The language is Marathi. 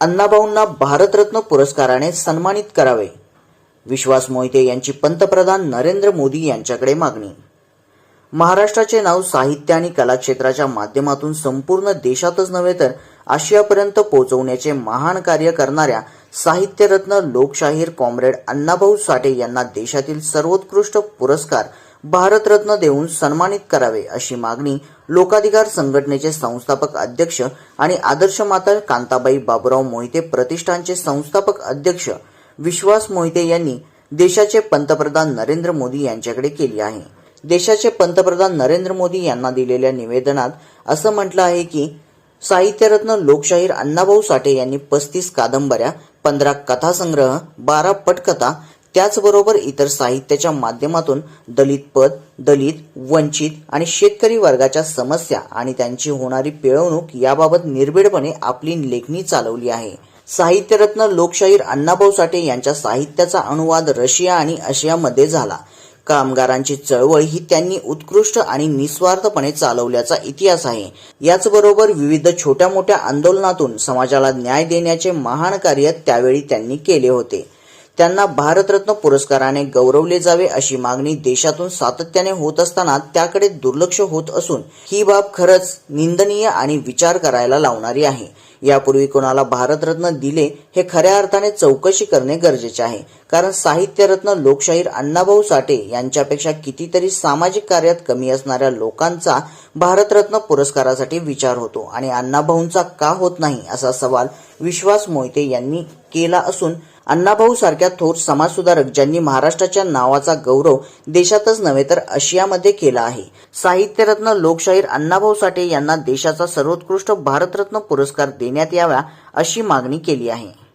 अण्णाभाऊंना भारतरत्न पुरस्काराने सन्मानित करावे. विश्वास मोहिते यांची पंतप्रधान नरेंद्र मोदी यांच्याकडे मागणी. महाराष्ट्राचे नाव साहित्य आणि कला क्षेत्राच्या माध्यमातून संपूर्ण देशातच नव्हे तर आशियापर्यंत पोहोचवण्याचे महान कार्य करणाऱ्या साहित्यरत्न लोकशाहीर कॉम्रेड अण्णाभाऊ साठे यांना देशातील सर्वोत्कृष्ट पुरस्कार भारतरत्न देऊन सन्मानित करावे अशी मागणी लोकाधिकार संघटनेचे संस्थापक अध्यक्ष आणि आदर्श माता कांताबाई बाबुराव मोहिते प्रतिष्ठानचे संस्थापक अध्यक्ष विश्वास मोहिते यांनी देशाचे पंतप्रधान नरेंद्र मोदी यांच्याकडे केली आहे. देशाचे पंतप्रधान नरेंद्र मोदी यांना दिलेल्या निवेदनात असं म्हटलं आहे की साहित्यरत्न लोकशाहीर अण्णाभाऊ साठे यांनी पस्तीस कादंबऱ्या पंधरा कथासंग्रह बारा पटकथा त्याचबरोबर इतर साहित्याच्या माध्यमातून दलित पद दलित वंचित आणि शेतकरी वर्गाच्या समस्या आणि त्यांची होणारी पिळवणूक याबाबत निर्भीडपणे आपली लेखणी चालवली आहे. साहित्यरत्न लोकशाहीर अण्णाभाऊ साठे यांच्या साहित्याचा अनुवाद रशिया आणि आशियामध्ये झाला. कामगारांची चळवळ ही त्यांनी उत्कृष्ट आणि निस्वार्थपणे चालवल्याचा इतिहास आहे. याचबरोबर विविध छोट्या मोठ्या आंदोलनातून समाजाला न्याय देण्याचे महान कार्य त्यावेळी त्यांनी केले होते. त्यांना भारतरत्न पुरस्काराने गौरवले जावे अशी मागणी देशातून सातत्याने होत असताना त्याकडे दुर्लक्ष होत असून ही बाब खरंच निंदनीय आणि विचार करायला लावणारी आहे. यापूर्वी कोणाला भारतरत्न दिले हे खऱ्या अर्थाने चौकशी करणे गरजेचे आहे. कारण साहित्यरत्न लोकशाहीर अण्णाभाऊ साठे यांच्यापेक्षा कितीतरी सामाजिक कार्यात कमी असणाऱ्या लोकांचा भारतरत्न पुरस्कारासाठी विचार होतो आणि अण्णाभाऊंचा का होत नाही असा सवाल विश्वास मोहिते यांनी केला असून अण्णाभाऊ सारख्या थोर समाजसुधारक ज्यांनी महाराष्ट्राच्या नावाचा गौरव देशातच नव्हे तर आशियामध्ये केला आहे. साहित्यरत्न लोकशाहीर अण्णाभाऊ साठे यांना देशाचा सर्वोत्कृष्ट भारतरत्न पुरस्कार देण्यात यावा अशी मागणी केली आहे.